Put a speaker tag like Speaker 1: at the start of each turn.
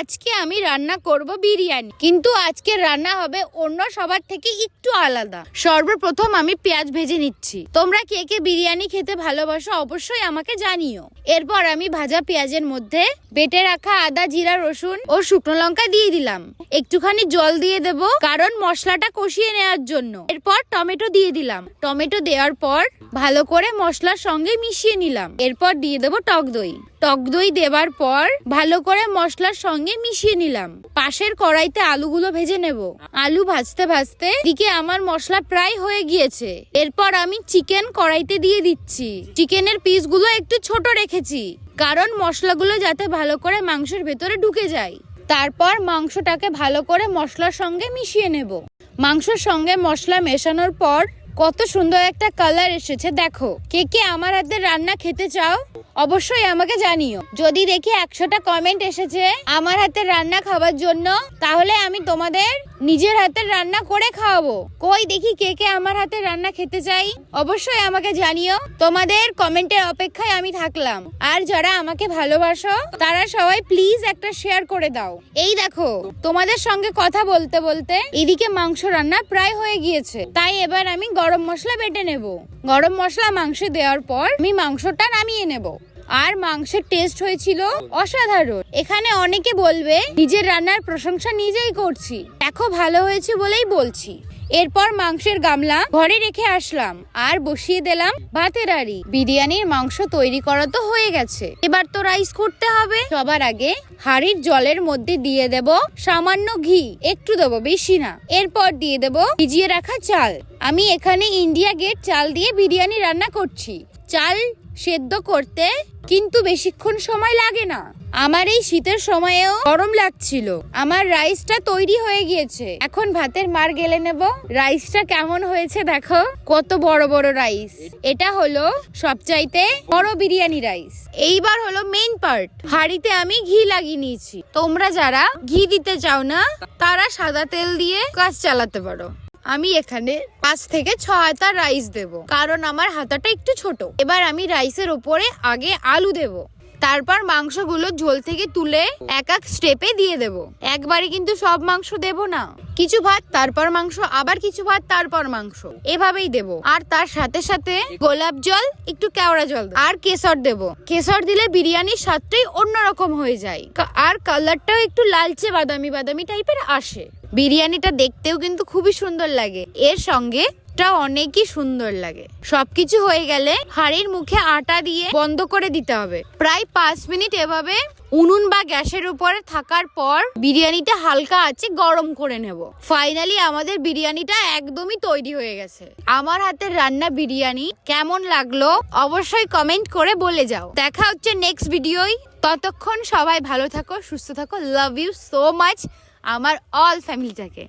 Speaker 1: আজকে আমি রান্না করব বিরিয়ানি। কিন্তু আজকে রান্না হবে অন্য সবার থেকে একটু আলাদা। সর্বপ্রথম আমি পেঁয়াজ ভেজে নিচ্ছি। তোমরা কে কে বিরিয়ানি খেতে ভালোবাসো অবশ্যই আমাকে জানিও। এরপর আমি ভাজা পেঁয়াজের মধ্যে বেটে রাখা আদা, জিরা, রসুন ও শুকনো লঙ্কা দিয়ে দিলাম। একটুখানি জল দিয়ে দেব কারণ মশলাটা কষিয়ে নেওয়ার জন্য। এরপর টমেটো দিয়ে দিলাম। টমেটো দেওয়ার পর ভালো করে মশলার সঙ্গে মিশিয়ে নিলাম। এরপর দিয়ে দেবো টক দই। টক দই দেবার পর ভালো করে মশলার সঙ্গে মিশিয়ে নিলাম। পাশের কড়াইতে আলুগুলো ভেজে নেব। আলু ভাজতে ভাজতে দিকে আমার মশলা প্রায় হয়ে গিয়েছে। এরপর আমি চিকেন কড়াইতে দিয়ে দিচ্ছি। চিকেনের পিসগুলো একটু ছোট রেখেছি, কারণ মশলাগুলো যাতে ভালো করে মাংসের ভেতরে ঢুকে যায়। তারপর মাংসটাকে ভালো করে মশলার সঙ্গে মিশিয়ে নেব। মাংসের সঙ্গে মশলা মেশানোর পর কত সুন্দর একটা কালার এসেছে, দেখো। কে কে আমার হাতের রান্না খেতে চাও, অবশ্যই আমাকে জানিও। যদি দেখি একশোটা কমেন্ট এসেছে আমার হাতের রান্না খাবার জন্য, তাহলে আমি তোমাদের নিজের হাতের রান্না করে খাওয়াবো। কই দেখি কে কে আমার হাতে রান্না খেতে চাই? অবশ্যই আমাকে জানিও। তোমাদের কমেন্টের অপেক্ষায় আমি থাকলাম। আর যারা আমাকে ভালোবাসো, তারা সবাই প্লিজ একটা শেয়ার করে দাও। এই দেখো, তোমাদের সঙ্গে কথা বলতে বলতে এদিকে মাংস রান্না প্রায় হয়ে গিয়েছে। তাই এবার আমি গরম মশলা বেটে নেব। গরম মশলা মাংসে দেওয়ার পর আমি মাংসটা নামিয়ে নেব। আর মাংসের টেস্ট হয়েছিল অসাধারণ। এখানে অনেকে বলবে, নিজের রান্নার প্রশংসা নিজেই করছি। দেখো, ভালো হয়েছে বলেই বলছি। এরপর মাংসের গামলা ঘরে রেখে আসলাম। আর বসিয়ে দিলাম ভাতের হাঁড়ি বিরিয়ানির মাংস তৈরি করা তো হয়ে গেছে। এবার তো রাইস করতে হবে। সবার আগে হাঁড়ির জলের মধ্যে দিয়ে দেব সামান্য ঘি। একটু দেবো, বেশি না। এরপর দিয়ে দেব ভিজিয়ে রাখা চাল। আমি এখানে ইন্ডিয়া গেট চাল দিয়ে বিরিয়ানি রান্না করছি। চাল সেদ্ধ করতে কিন্তু বেশিক্ষণ সময় লাগে না। আমার এই শীতের সময়েও গরম লাগছিল। আমার রাইসটা তৈরি হয়ে গিয়েছে। এখন ভাতের মার গেলে নেব। রাইসটা কেমন হয়েছে দেখো। কত বড় বড় রাইস। এটা হলো সবচাইতে বড় বিরিয়ানি রাইস। এইবার হলো মেইন পার্ট হাঁড়িতে আমি ঘি লাগিয়ে নিয়েছি। তোমরা যারা ঘি দিতে চাও না, তারা সাদা তেল দিয়ে কাজ চালাতে পারো। আমি এখানে পাঁচ থেকে ছ হাতা রাইস দেব। কারণ আমার হাতাটা একটু ছোট। এবার আমি রাইসের ওপরে আগে আলু দেব। তারপর মাংসগুলো ঝোল থেকে তুলে এক এক স্টেপে দিয়ে দেব। একবারে কিন্তু সব মাংস দেব না। কিছু ভাত, তারপর মাংস, আবার কিছু ভাত, তারপর মাংস। এভাবেই দেব। আর তার সাথে সাথে গোলাপ জল, একটু কেওড়া জল আর কেশর দেব। কেশর দিলে বিরিয়ানির স্বাদটাই অন্যরকম হয়ে যায়। আর কালারটাও একটু লালচে বাদামি বাদামি টাইপের আসে। বিরিয়ানিটা দেখতেও কিন্তু খুবই সুন্দর লাগে। এর সঙ্গে টা অনেকই সুন্দর লাগে। সবকিছু হয়ে গেলে হাড়ির মুখে আটা দিয়ে বন্ধ করে দিতে হবে। প্রায় পাঁচ মিনিট এভাবে উনুন বা গ্যাসের উপরে থাকার পর বিরিয়ানিটা হালকা আছে গরম করে নেব। ফাইনালি আমাদের বিরিয়ানিটা একদমই তৈরি হয়ে গেছে। আমার হাতের রান্না বিরিয়ানি কেমন লাগল অবশ্যই কমেন্ট করে বলে যাও। দেখা হচ্ছে নেক্সট ভিডিওই ততক্ষণ সবাই ভালো থাকো, সুস্থ থাকো। লাভ ইউ সো মাচ আমার অল ফ্যামিলিটাকে